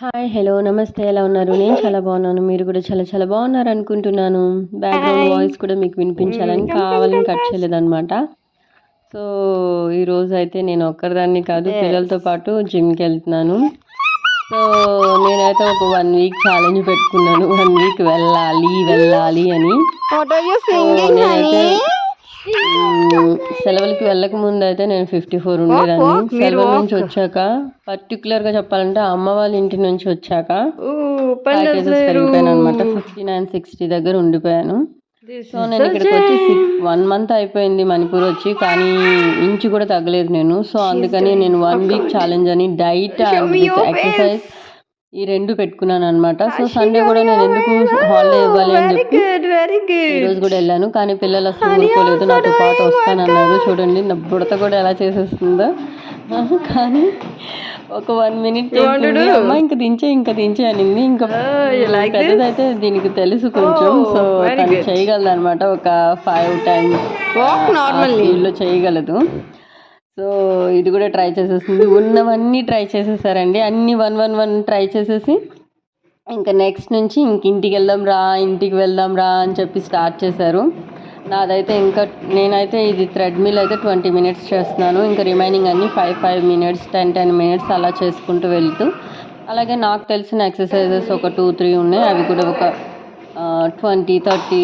Hi hello నమస్తే ఎలా ఉన్నారు? నేను చాలా బాగున్నాను. మీరు కూడా చాలా చాలా బాగున్నారు అనుకుంటున్నాను. బ్యాక్గ్రౌండ్. వాయిస్ కూడా మీకు వినిపించాలని కావాలని కట్ చేయలేదన్నమాట. సో ఈరోజు అయితే నేను ఒక్కరిదాన్ని కాదు. పిల్లలతో పాటు జిమ్కి వెళ్తున్నాను. సో నేనైతే ఒక వన్ వీక్ ఛాలెంజ్ పెట్టుకున్నాను. వన్ వీక్ వెళ్ళాలి వెళ్ళాలి అని. నేనైతే సెలవులకి వెళ్ళక ముందు అయితే నేను ఫిఫ్టీ ఫోర్ ఉండేదాన్ని సెలవుల నుంచి. వచ్చాక పర్టికులర్గా చెప్పాలంటే అమ్మ వాళ్ళ ఇంటి నుంచి వచ్చాక పెరిగిపోయాను అనమాట ఫిఫ్టీ నైన్ సిక్స్టీ దగ్గర ఉండిపోయాను. సో నేను ఇక్కడికి వచ్చి వన్ మంత్ అయిపోయింది మణిపూర్ వచ్చి కానీ ఇంచు కూడా తగ్గలేదు నేను. సో అందుకని నేను వన్ వీక్ ఛాలెంజ్ అని డైట్ అండ్ ఎక్సర్సైజ్ ఈ రెండు పెట్టుకున్నాను అనమాట సో సండే కూడా నేను ఎందుకు హాలిడే ఇవ్వాలి అని చెప్పి గుడ్ వెరీ ఈ గుడ్ రోజు కూడా వెళ్ళాను. కానీ పిల్లలు అసలు ఊరుకోలేదు. నాతో పాటు వస్తానన్నారు చూడండి నా బుడత కూడా ఎలా చేసేస్తుందో. కానీ ఒక వన్ మినిట్? అమ్మ ఇంకా దించే ఇంకా దించే అనింది. ఇంకా Oh? పెద్దదైతే దీనికి తెలుసు కొంచెం. Oh, సో తను. చేయగలదు అనమాట ఒక ఫైవ్ టైమ్ Walk normally. లో చేయగలదు. సో ఇది కూడా ట్రై చేసేసింది ఉన్నవన్నీ ట్రై చేసేసారండి. అన్ని వన్ వన్ వన్ ట్రై చేసేసి ఇంకా నెక్స్ట్ నుంచి ఇంక ఇంటికి వెళ్దాం రా ఇంటికి వెళ్దాం రా అని చెప్పి స్టార్ట్ చేశారు. నాదైతే ఇంకా నేనైతే ఇది థ్రెడ్మిల్ అయితే ట్వంటీ మినిట్స్ చేస్తున్నాను. ఇంకా రిమైనింగ్ అన్ని five five minutes ten ten minutes అలా చేసుకుంటూ వెళ్తూ అలాగే నాకు తెలిసిన ఎక్సర్సైజెస్ ఒక టూ త్రీ ఉన్నాయి. అవి కూడా ఒక ట్వంటీ థర్టీ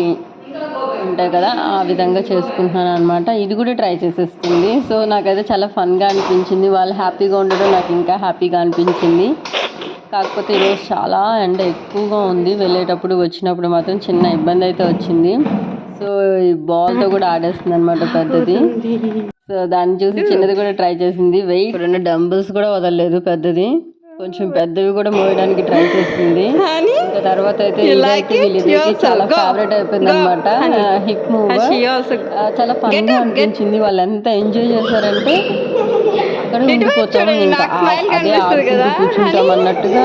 ఉంటాయి కదా ఆ విధంగా చేసుకుంటున్నాను అనమాట ఇది కూడా ట్రై చేసేస్తుంది. సో నాకైతే చాలా ఫన్గా అనిపించింది. వాళ్ళు హ్యాపీగా ఉండడం నాకు ఇంకా హ్యాపీగా అనిపించింది. కాకపోతే ఈరోజు చాలా ఎండ ఎక్కువగా ఉంది. వెళ్ళేటప్పుడు వచ్చినప్పుడు మాత్రం చిన్న ఇబ్బంది అయితే వచ్చింది. సో ఈ బాల్తో కూడా ఆడేస్తుంది అనమాట పెద్దది. సో దాన్ని చూసి చిన్నది కూడా ట్రై చేసింది. వెయిట్ రెండు డంబుల్స్ కూడా వదలలేదు పెద్దది. కొంచెం పెద్దవి కూడా మోయడానికి ట్రై చేసింది తర్వాత అయితే. చాలా. ఫేవరెట్ అయిపోయింది అనమాట. హిప్ మూవ్ also చాలా ఫన్గా అనిపించింది. వాళ్ళు ఎంత ఎంజాయ్ చేశారంటే అక్కడ ఉండిపోతాం. ఇంకా అదే ఆడుకుంటూ కూర్చుంటాం? అన్నట్టుగా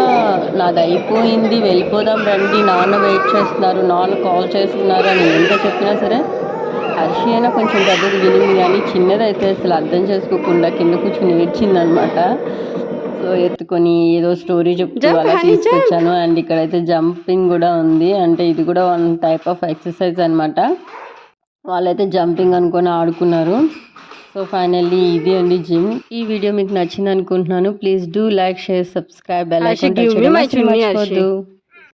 నాది అయిపోయింది. వెళ్ళిపోదాం రండి. నాన్న వెయిట్ చేస్తున్నారు. నాన్న కాల్ చేస్తున్నారు అని ఎంత చెప్పినా సరే హర్షి అయినా కొంచెం పెద్దది వినింది కానీ చిన్నదైతే అసలు అర్థం చేసుకోకుండా కింద కూర్చుని ఏడ్చింది అనమాట సో ఎత్తుకొని ఏదో స్టోరీ చెప్తూ అలా. తీసుకొచ్చాను. అండ్ ఇక్కడైతే జంపింగ్ కూడా ఉంది. అంటే ఇది కూడా వన్ టైప్ ఆఫ్ ఎక్సర్సైజ్ అనమాట వాళ్ళైతే జంపింగ్ అనుకొని ఆడుకున్నారు. సో ఫైనల్లీ ఇది అండి జిమ్ ఈ వీడియో మీకు నచ్చింది అనుకుంటున్నాను. Please do like share subscribe bell